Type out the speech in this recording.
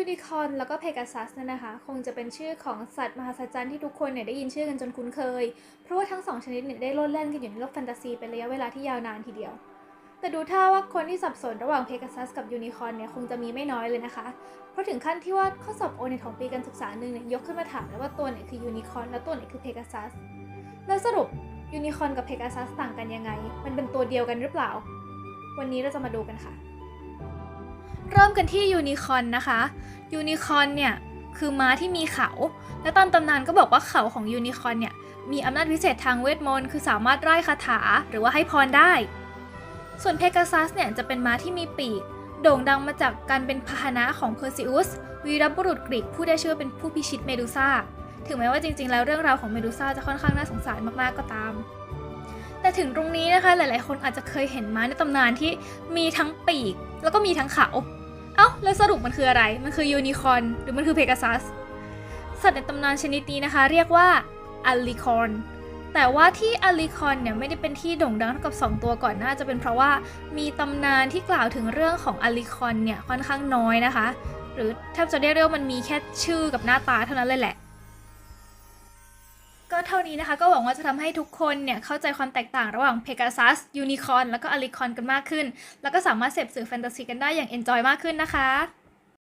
ยูนิคอนแล้วก็เพกาซัสเนี่ยนะคะ คงจะเป็นชื่อของสัตว์มหัศจรรย์ที่ทุกคนเนี่ยได้ยินชื่อกันจนคุ้นเคย เพราะว่าทั้งสองชนิดเนี่ยได้โลดแล่นกันอยู่ในโลกแฟนตาซีเป็นระยะเวลาที่ยาวนานทีเดียว แต่ดูท่าว่าคนที่สับสนระหว่างเพกาซัสกับยูนิคอนเนี่ยคงจะมีไม่น้อยเลยนะคะ เพราะถึงขั้นที่ว่าข้อสอบโอเน็ตของปีการศึกษาหนึ่งเนี่ยยกขึ้นมาถามแล้วว่าตัวไหนคือยูนิคอนแล้วตัวไหนคือเพกาซัส แล้วสรุปยูนิคอนกับเพกาซัสต่างกันยังไง มันเป็นตัวเดียวกันหรือเปล่า วันนี้เราจะมาดูกันค่ะ เริ่มกันที่ยูนิคอนนะคะยูนิคอนเนี่ยคือม้าที่มีเขา และตามตำนานก็บอกว่าเขาของยูนิคอนเนี่ยมีอำนาจพิเศษทางเวทมนต์คือสามารถไล่คาถาหรือว่าให้พรได้ ส่วนเพกาซัสเนี่ยจะเป็นม้าที่มีปีก โด่งดังมาจากการเป็นพาหนะของเพอร์ซิอุสวีรบุรุษกรีกผู้ได้ชื่อเป็นผู้พิชิตเมดูซ่า ถึงแม้ว่าจริงๆ แล้วเรื่องราวของเมดูซ่าจะค่อนข้างน่าสงสารมากๆก็ตาม แต่ถึงตรงนี้นะคะหลายๆ คนอาจจะเคยเห็นม้าในตำนานที่มีทั้งปีก แล้วก็มีทั้งเขา อ้าแล้วสรุปมันคืออะไร มันคือยูนิคอนหรือมันคือเพกาซัส สัตว์ในตำนานชนิดนี้นะคะ เรียกว่าอัลลิคอนแต่ว่าที่อัลลิคอนเนี่ยไม่ได้เป็นที่โด่งดังเท่ากับ 2 ตัวก่อนน่าจะเป็นเพราะว่ามีตำนานที่กล่าวถึงเรื่องของอัลลิคอนเนี่ยค่อนข้างน้อยนะคะ หรือแทบจะเรียกได้ว่ามันมีแค่ชื่อกับหน้าตาเท่านั้นเลยแหละ เท่านี้นะคะ ก็หวังว่าจะทำให้ทุกคนเนี่ยเข้าใจความแตกต่างระหว่างเพกาซัสยูนิคอร์นแล้วก็อลิคอนกันมากขึ้น แล้วก็สามารถเสพสื่อแฟนตาซีกันได้อย่างเอนจอยมากขึ้นนะคะ